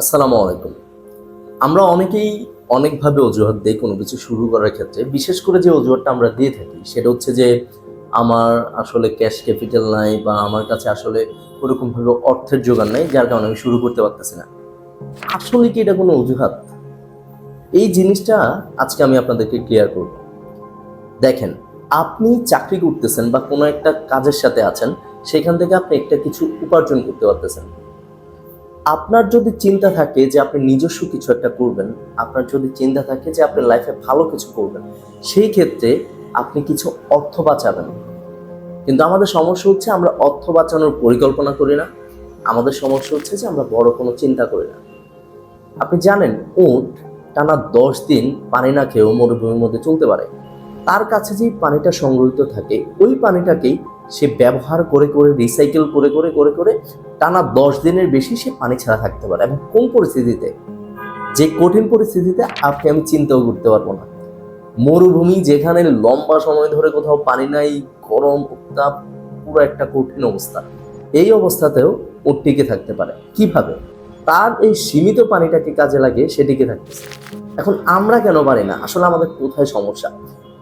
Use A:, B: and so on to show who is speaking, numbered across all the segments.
A: আসসালামু আলাইকুম। আমরা অনেকেই অনেকভাবে অজুহাত দিই কোনো কিছু শুরু করার ক্ষেত্রে বিশেষ করে যে অজুহাতটা আমরা দিয়ে থাকি, সেটা হচ্ছে যে আমার আসলে ক্যাশ ক্যাপিটাল নাই বা আমার কাছে আসলে ওরকমভাবে অর্থের যোগান নাই, যার কারণে আমি শুরু করতে পারতেছি না। আসলে কি এটা কোনো অজুহাত? এই জিনিসটা আজকে আমি আপনাদেরকে ক্লিয়ার করব। দেখেন, আপনি চাকরি করতেছেন বা কোনো একটা কাজের সাথে আছেন, সেখান থেকে আপনি একটা কিছু উপার্জন করতে পারতেছেন। আপনার যদি চিন্তা থাকে যে আপনি নিজস্ব কিছু একটা করবেন, আপনার যদি চিন্তা থাকে যে আপনি লাইফে ভালো কিছু করবেন, সেই ক্ষেত্রে আপনি কিছু অর্থ বাঁচাবেন। কিন্তু আমাদের সমস্যা হচ্ছে আমরা অর্থ বাঁচানোর পরিকল্পনা করি না। আমাদের সমস্যা হচ্ছে যে আমরা বড় কোনো চিন্তা করি না। আপনি জানেন, উট টানা দশ দিন পানি না খেয়েও মরুভূমির মধ্যে চলতে পারে। তার কাছে যে পানিটা সংগ্রহিত থাকে, ওই পানিটাকেই সে ব্যবহার করে করে রিসাইকেল করে করে করে করে টানা দশ দিনের বেশি সে পানি ছাড়া থাকতে পারে। এবং কোন পরিস্থিতিতে? যে কঠিন পরিস্থিতিতে আপনি, আমি চিন্তাও করতে পারব না। মরুভূমি যেখানে লম্বা সময় ধরে কোথাও পানি নাই, গরম, উত্তাপ, পুরো একটা কঠিন অবস্থা। এই অবস্থাতেও ও টিকে থাকতে পারে। কীভাবে? তার এই সীমিত পানিটাকে কাজে লাগিয়ে সে টিকে থাকতেছে। এখন আমরা কেন পারি না? আসলে আমাদের কোথায় সমস্যা?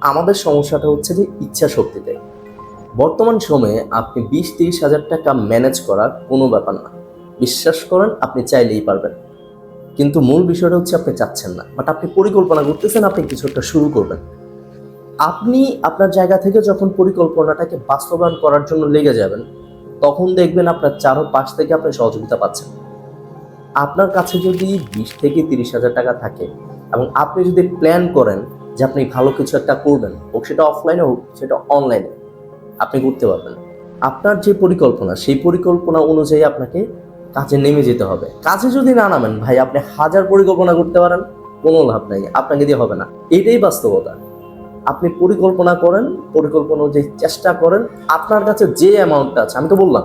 A: আমাদের সমস্যাটা হচ্ছে যে ইচ্ছা শক্তিতে। বর্তমান সময়ে আপনি বিশ তিরিশ হাজার টাকা ম্যানেজ করা কোনো ব্যাপার না। বিশ্বাস করেন, আপনি চাইলেই পারবেন। কিন্তু মূল বিষয়টা হচ্ছে আপনি চাচ্ছেন না। বাট আপনি পরিকল্পনা করতেছেন, আপনি কিছু একটা শুরু করবেন। আপনি আপনার জায়গা থেকে যখন পরিকল্পনাটাকে বাস্তবায়ন করার জন্য লেগে যাবেন, তখন দেখবেন আপনার চারো পাশ থেকে আপনি সহযোগিতা পাচ্ছেন। আপনার কাছে যদি বিশ থেকে তিরিশ হাজার টাকা থাকে এবং আপনি যদি প্ল্যান করেন যে আপনি ভালো কিছু একটা করবেন, হোক সেটা অফলাইনে হোক, সেটা অনলাইনে করতে পারবেন। আপনার যে পরিকল্পনা, সেই পরিকল্পনা অনুযায়ী আপনাকে কাজে নেমে যেতে হবে। কাজে যদি না নামেন, ভাই, আপনি হাজার পরিকল্পনা করতে পারেন, কোনো লাভ নাই, আপনাকে দিয়ে হবে না। এটাই বাস্তবতা। আপনি পরিকল্পনা করেন, পরিকল্পনা অনুযায়ী চেষ্টা করেন, আপনার কাছে যে অ্যামাউন্টটা আছে, আমি তো বললাম,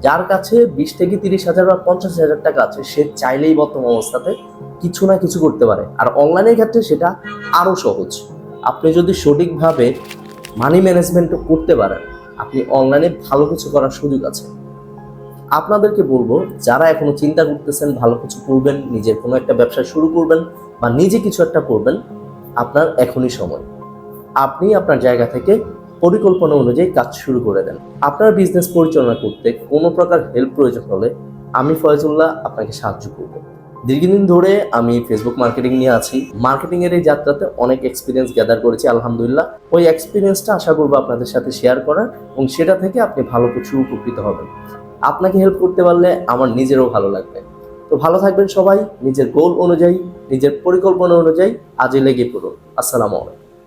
A: যার কাছে বিশ থেকে তিরিশ হাজার বা পঞ্চাশ হাজার টাকা আছে, সে চাইলেই বর্তমান অবস্থাতে কিছু না কিছু করতে পারে। আর অনলাইনের ক্ষেত্রে সেটা আরও সহজ। আপনি যদি সঠিকভাবে মানি ম্যানেজমেন্টও করতে পারেন আপনি অনলাইনে ভালো কিছু করার সুযোগ আছে। আপনাদেরকে বলব, যারা এখনও চিন্তা করতেছেন ভালো কিছু করবেন, নিজের কোনো একটা ব্যবসা শুরু করবেন বা নিজে কিছু একটা করবেন, আপনার এখনই সময়। আপনি আপনার জায়গা থেকে পরিকল্পনা অনুযায়ী কাজ শুরু করে দেন। আপনার বিজনেস পরিচালনা করতে কোনো প্রকার হেল্প প্রয়োজন হলে আমি ফয়জুল্লাহ আপনাকে সাহায্য করব। দীর্ঘদিন ধরে আমি ফেসবুক মার্কেটিং নিয়ে আছি। মার্কেটিং এর এই যাত্রাতে অনেক এক্সপিরিয়েন্স গ্যাদার করেছি, আলহামদুলিল্লাহ। ওই এক্সপিরিয়েন্সটা আশা করব আপনাদের সাথে শেয়ার করার এবং সেটা থেকে আপনি ভালো কিছু উপকৃত হবেন। আপনাকে হেল্প করতে পারলে আমার নিজেরও ভালো লাগবে। তো ভালো থাকবেন সবাই, নিজের গোল অনুযায়ী, নিজের পরিকল্পনা অনুযায়ী আজই লেগে পড়ুন। আসসালামু আলাইকুম।